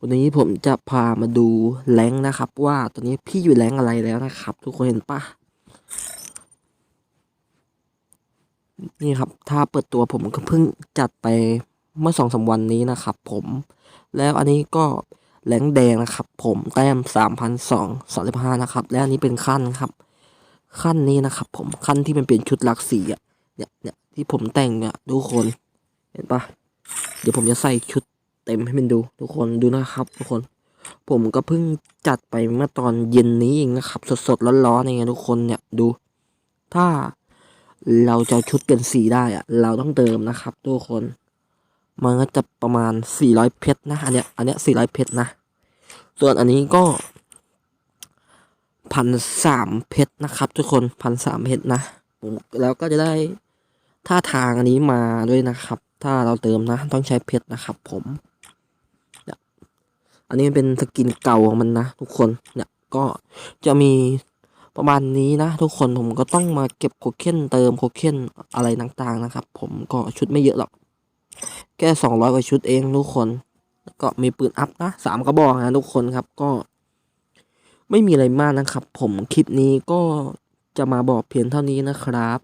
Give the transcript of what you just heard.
วันนี้ผมจะพามาดูแรงนะครับ ว่าตอนนี้พี่อยู่แรงอะไรแล้วนะครับ ทุกคนเห็นปะนี่ครับ ถ้าเปิดตัวผมก็เพิ่งจัดไปเมื่อสองสามวันนี้นะครับ ผม แล้วอันนี้ก็แรงแดงนะครับ ผมแต้มสามพันสองสองสิบห้านะครับ และอันนี้เป็นขั้นครับ ขั้นนี้นะครับ ผมขั้นที่มันเป็นชุดหลักสีอะเนี่ยเนี่ยที่ผมแต่งเนี่ยทุกคน เห็นปะเดี๋ยวผมจะใส่ชุด เต็มให้มันดูทุกคนดูนะครับทุกคน ผมก็เพิ่งจัดไปเมื่อตอนเย็นนี้เองนะครับ สดๆร้อนๆเองนะทุกคนเนี่ยดู ถ้าเราจะชุดเป็นสีได้อะเราต้องเติมนะครับ ทุกคน มันก็จะประมาณ 400 เพชรนะ อันเนี้ยอันเนี้ย400 เพชรนะ ส่วนอันนี้ก็พันสามเพชรนะครับ ทุกคนพันสามเพชรนะผมแล้วก็จะได้ท่าทางอันนี้มาด้วยนะครับ ถ้าเราเติมนะต้องใช้เพชรนะครับผม อันนี้เป็นสกินเก่าของมันนะทุกคนเนี่ยก็จะมีประมาณนี้นะ ทุกคนผมก็ต้องมาเก็บโคเคนเติมโคเคนอะไรต่างๆนะครับ ผมก็ชุดไม่เยอะหรอกแค่สองร้อยกว่าชุดเองทุกคนแล้วก็มีปืนอัพนะสามกระบอกนะทุกคนครับก็ ไม่มีอะไรมากนะครับ ผมคลิปนี้ก็จะมาบอกเพียงเท่านี้นะครับ